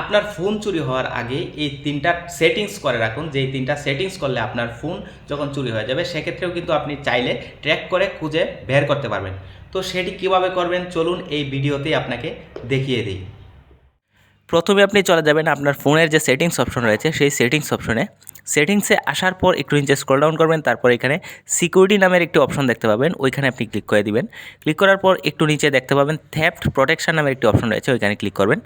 আপনার ফোন চুরি হওয়ার আগে এই তিনটা সেটিংস করে রাখুন। যে তিনটা সেটিংস করলে আপনার ফোন যখন চুরি হয়ে যাবে, সেক্ষেত্রেও কিন্তু আপনি চাইলে ট্র্যাক করে খুঁজে বের করতে পারবেন। তো সেটি কীভাবে করবেন? চলুন এই ভিডিওতেই আপনাকে দেখিয়ে দিই। প্রথমে আপনি চলে যাবেন আপনার ফোনের যে সেটিংস অপশন রয়েছে, সেই সেটিংস অপশনে সেটিংসে আসার পর একটু নিচে স্ক্রল ডাউন করবেন, তারপর এখানে সিকিউরিটি নামের একটি অপশন দেখতে পাবেন, ওইখানে আপনি ক্লিক করে দিবেন। ক্লিক করার পর একটু নিচে দেখতে পাবেন থ্যাফট প্রোটেকশন নামের একটি অপশন রয়েছে, ওইখানে ক্লিক করবেন।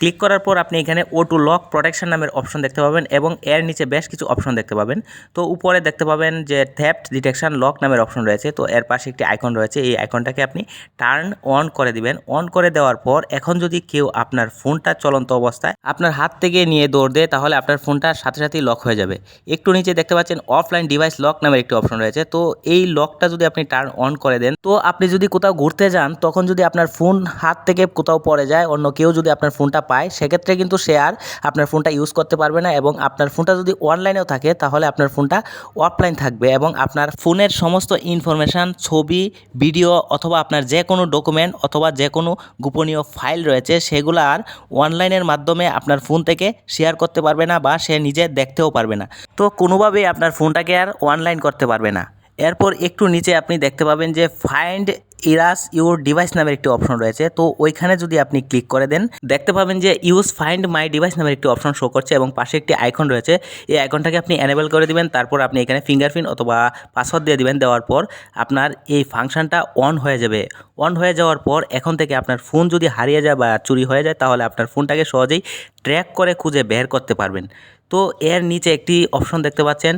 ক্লিক করার পর আপনি এখানে ও টু লক প্রোটেকশন নামের অপশন দেখতে পাবেন এবং এর নিচে বেশ কিছু অপশন দেখতে পাবেন। তো উপরে দেখতে পাবেন যে থ্যাফট ডিটেকশন লক নামের অপশন রয়েছে, তো এর পাশে একটি আইকন রয়েছে, এই আইকনটাকে আপনি টার্ন অন করে দিবেন। অন করে দেওয়ার পর এখন যদি কেউ আপনার ফোনটা চলন্ত অবস্থায় আপনার হাত থেকে নিয়ে দৌড় দেয়, তাহলে আপনার ফোনটা সাথে সাথেই লক হয়ে যাবে। একটু নিচে দেখতে পাচ্ছেন অফলাইন ডিভাইস লক নামের একটি অপশন রয়েছে। তো এই লকটা যদি আপনি টার্ন অন করে দেন, তো আপনি যদি কোথাও ঘুরতে যান, তখন যদি আপনার ফোন হাত থেকে কোথাও পড়ে যায়, অন্য কেউ যদি আপনার ফোনটা পায়, সেক্ষেত্রে কিন্তু সে আর আপনার ফোনটা ইউজ করতে পারবে না এবং আপনার ফোনটা যদি অনলাইনেও থাকে, তাহলে আপনার ফোনটা অফলাইন থাকবে এবং আপনার ফোনের সমস্ত ইনফরমেশান ছবি ভিডিও অথবা আপনার যে কোনো ডকুমেন্ট অথবা যে কোনো গোপনীয় ফাইল রয়েছে, সেগুলো আর অনলাইনের মাধ্যমে আপনার ফোন থেকে শেয়ার করতে পারবে না বা সে নিজে দেখতেও পারবে না। তো কোনোভাবেই আপনার ফোনটাকে আর অনলাইন করতে পারবে না। এরপর একটু নিচে আপনি দেখতে পাবেন যে ফাইন্ড ইরাস ইউর ডিভাইস নামের একটি অপশন রয়েছে। তো ওইখানে যদি আপনি ক্লিক করে দেন, দেখতে পাবেন যে ইউজ ফাইন্ড মাই ডিভাইস নামের একটি অপশন শো করছে এবং পাশে একটি আইকন রয়েছে। এই আইকনটাকে আপনি এনেবল করে দিবেন, তারপর আপনি এখানে ফিঙ্গারপ্রিন্ট অথবা পাসওয়ার্ড দিয়ে দিবেন। দেওয়ার পর আপনার এই ফাংশনটা অন হয়ে যাবে। অন হয়ে যাওয়ার পর এখন থেকে আপনার ফোন যদি হারিয়ে যায় বা চুরি হয়ে যায়, তাহলে আপনার ফোনটাকে সহজেই ট্র্যাক করে খুঁজে বের করতে পারবেন। তো এর নিচে একটি অপশন দেখতে পাচ্ছেন।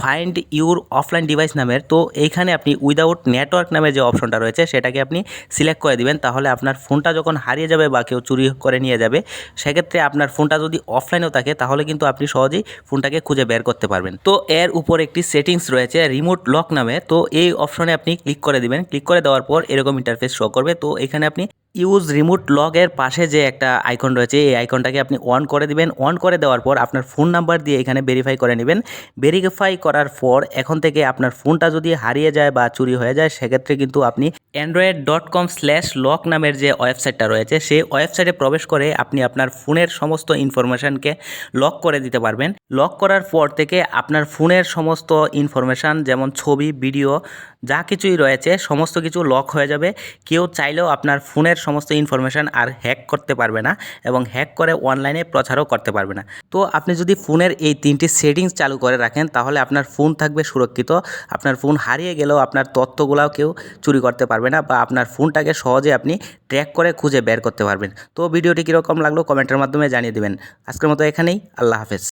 ফাইন্ড ইউর অফলাইন ডিভাইস নামের, তো এইখানে আপনি উইদাউট নেটওয়ার্ক নামের যে অপশনটা রয়েছে, সেটাকে আপনি সিলেক্ট করে দিবেন। তাহলে আপনার ফোনটা যখন হারিয়ে যাবে বা কেউ চুরি করে নিয়ে যাবে, সেক্ষেত্রে আপনার ফোনটা যদি অফলাইনেও থাকে, তাহলে কিন্তু আপনি সহজেই ফোনটাকে খুঁজে বের করতে পারবেন। তো এর উপর একটি সেটিংস রয়েছে রিমোট লক নামে। তো এই অপশনে আপনি ক্লিক করে দিবেন। ক্লিক করে দেওয়ার পর এরকম ইন্টারফেস শো করবে। তো এখানে আপনি ইউজ রিমোট লগের পাশে যে একটা আইকন রয়েছে, এই আইকনটাকে আপনি অন করে দিবেন। অন করে দেওয়ার পর আপনার ফোন নাম্বার দিয়ে এখানে ভেরিফাই করে নেবেন। ভেরিফাই করার পর এখন থেকে আপনার ফোনটা যদি হারিয়ে যায় বা চুরি হয়ে যায়, সেক্ষেত্রে কিন্তু আপনি Android dot com slash lock নামের যে ওয়েবসাইটটা রয়েছে, সেই ওয়েবসাইটে প্রবেশ করে আপনি আপনার ফোনের সমস্ত ইনফরমেশানকে লক করে দিতে পারবেন। লক করার পর থেকে আপনার ফোনের সমস্ত ইনফরমেশান যেমন ছবি ভিডিও যা কিছুই রয়েছে, সমস্ত কিছু লক হয়ে যাবে। কেউ চাইলেও আপনার ফোনের সমস্ত ইনফরমেশান আর হ্যাক করতে পারবে না এবং হ্যাক করে অনলাইনে প্রচারও করতে পারবে না। তো আপনি যদি ফোনের এই তিনটি সেটিংস চালু করে রাখেন, তাহলে আপনার ফোন থাকবে সুরক্ষিত। আপনার ফোন হারিয়ে গেলেও আপনার তথ্যগুলাও কেউ চুরি করতে পারবে না বা আপনার ফোনটাকে সহজে আপনি ট্র্যাক করে খুঁজে বের করতে পারবেন। তো ভিডিওটি কীরকম লাগল কমেন্টের মাধ্যমে জানিয়ে দেবেন। আজকের মতো এখানেই, আল্লাহ হাফেজ।